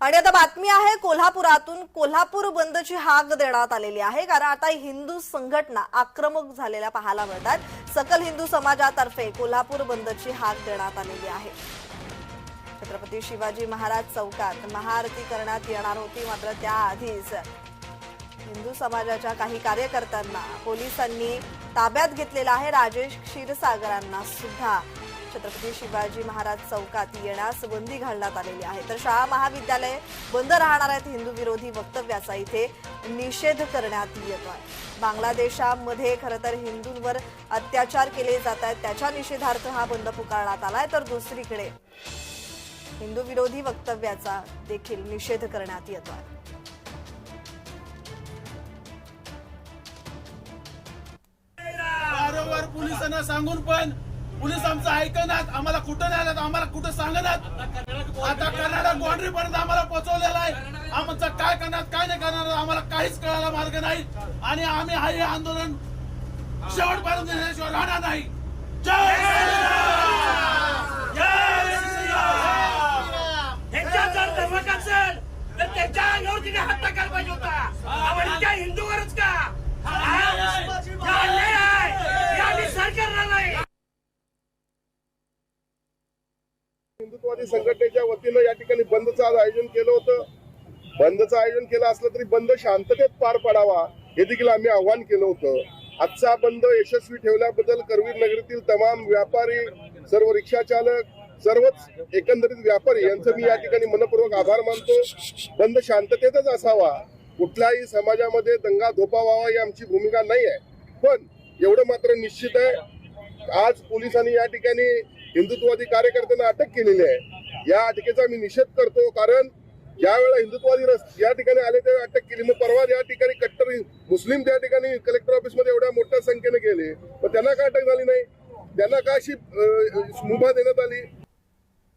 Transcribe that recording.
आणि आता बातमी आहे कोल्हापुरातून कोल्हापूर बंदची हाक देण्यात आलेली आहे. कारण आता हिंदू संघटना आक्रमक झालेल्या पाहायला मिळतात. सकल हिंदू समाजातर्फे कोल्हापूर बंदची हाक देण्यात आलेली आहे. छत्रपती शिवाजी महाराज चौकात महाआरती करण्यात येणार होती मात्र त्याआधीच हिंदू समाजाच्या काही कार्यकर्त्यांना पोलिसांनी ताब्यात घेतलेलं आहे. राजेश क्षीरसागरांना सुद्धा छत्रपती शिवाजी महाराज चौकात येण्यास बंदी घालण्यात आलेली आहे. तर शाळा महाविद्यालय बंद राहणार आहेत हिंदू विरोधी वक्तव्याचा इथे निषेध करण्यात येतोय बांगलादेशामध्ये खरं तर हिंदूंवर अत्याचार केले जात आहेत त्याच्या निषेधार्थ हा बंद पुकारण्यात आलाय. तर दुसरीकडे हिंदू विरोधी वक्तव्याचा देखील निषेध करण्यात येतोय वारंवार पोलिसांना सांगून पण पोलीस आमचं ऐकनात आम्हाला कुठं नाही आम्हाला कुठं सांगणार आता कर्नाटक बाउंड्री पर्यंत आम्हाला पोहोचवलेलं आहे. आमचं काय करणार काय नाही करणार आम्हाला काहीच कळायला मार्ग नाही. आणि आम्ही हा हे आंदोलन शेवटपर्यंत राहणार नाही. जय श्रीराम! जय श्रीराम! त्यांच्या जर धर्मक असेल तर त्यांच्या अंगावर तिने हात टाकायला पाहिजे होता आपण त्या हिंदूवरच का हा? हा अन्याय आहे हे आम्ही सहन करणार नाही हिंदुत्ववादी संघटनेच्या वतीनं या ठिकाणी बंदचं आज आयोजन केलं होतं. बंदचं आयोजन केलं असलं तरी बंद शांततेत पार पडावा हे देखील आम्ही आव्हान केलं होतं. आजचा बंद यशस्वी ठेवल्याबद्दल करवीर नगरीतील तमाम व्यापारी सर्व रिक्षा चालक सर्वच एकंदरीत व्यापारी यांचं मी या ठिकाणी मनपूर्वक आभार मानतो. बंद शांततेतच असावा. कुठल्याही समाजामध्ये दंगा धोपा व्हावा ही आमची भूमिका नाही आहे पण एवढं मात्र निश्चित आहे. आज पोलिसांनी या ठिकाणी हिंदुत्ववादी कार्यकर्त्यांना अटक केलेली आहे. या अटकेचा मी निषेध करतो कारण ज्यावेळेला हिंदुत्ववादी रस- या ठिकाणी आले त्यावेळी अटक केली. मग परवा या ठिकाणी कट्टर मुस्लिम त्या ठिकाणी कलेक्टर ऑफिसमध्ये एवढ्या मोठ्या संख्येने गेले पण त्यांना का अटक झाली नाही? त्यांना का अशी मुभा देण्यात आली?